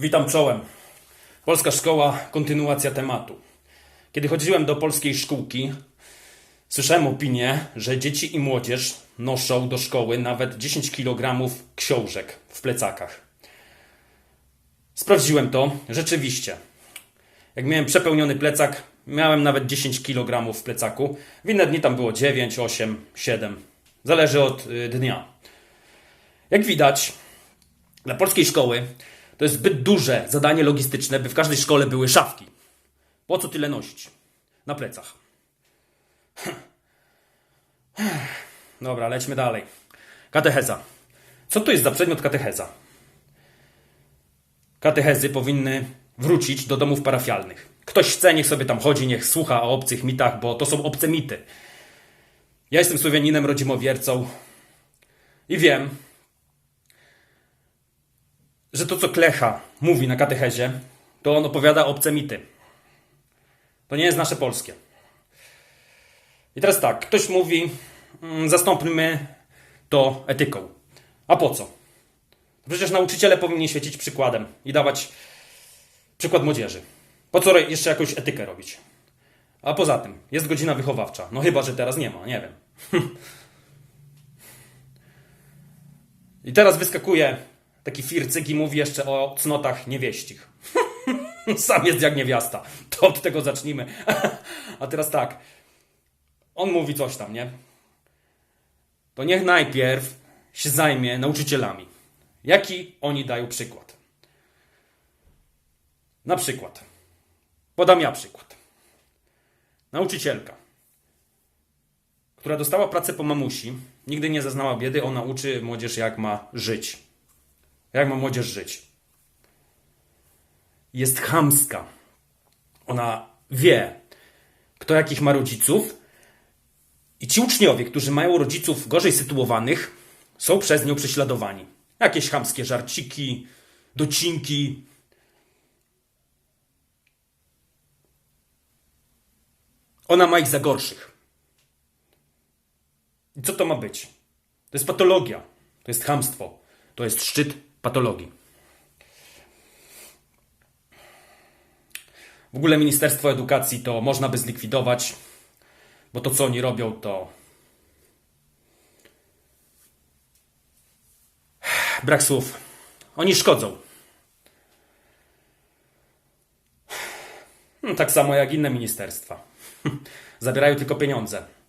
Witam czołem. Polska szkoła, kontynuacja tematu. Kiedy chodziłem do polskiej szkółki, słyszałem opinię, że dzieci i młodzież noszą do szkoły nawet 10 kg książek w plecakach. Sprawdziłem to, rzeczywiście. Jak miałem przepełniony plecak, miałem nawet 10 kg w plecaku. W inne dni tam było 9, 8, 7. Zależy od y, dnia. Jak widać, dla polskiej szkoły to jest zbyt duże zadanie logistyczne, by w każdej szkole były szafki. Po co tyle nosić? Na plecach. Dobra, lećmy dalej. Katecheza. Co to jest za przedmiot katecheza? Katechezy powinny wrócić do domów parafialnych. Ktoś chce, niech sobie tam chodzi, niech słucha o obcych mitach, bo to są obce mity. Ja jestem Słowianinem, rodzimowiercą i wiem, że to, co Klecha mówi na katechezie, to on opowiada obce mity. To nie jest nasze polskie. I teraz tak, ktoś mówi, mm, zastąpmy to etyką. A po co? Przecież nauczyciele powinni świecić przykładem i dawać przykład młodzieży. Po co jeszcze jakąś etykę robić? A poza tym, jest godzina wychowawcza. No chyba, że teraz nie ma, nie wiem. I teraz wyskakuje taki fircyk i mówi jeszcze o cnotach niewieścich. Sam jest jak niewiasta. To od tego zacznijmy. A teraz tak. On mówi coś tam, nie? To niech najpierw się zajmie nauczycielami. Jaki oni dają przykład? Na przykład. Podam ja przykład. Nauczycielka, która dostała pracę po mamusi, nigdy nie zaznała biedy, ona uczy młodzież jak ma żyć. Jak ma młodzież żyć? Jest chamska. Ona wie, kto jakich ma rodziców, i ci uczniowie, którzy mają rodziców gorzej sytuowanych, są przez nią prześladowani. Jakieś chamskie żarciki, docinki. Ona ma ich za gorszych. I co to ma być? To jest patologia. To jest chamstwo. To jest szczyt patologii. W ogóle Ministerstwo Edukacji to można by zlikwidować, bo to co oni robią to. Brak słów. Oni szkodzą. Hmm, Tak samo jak inne ministerstwa. Zabierają tylko pieniądze.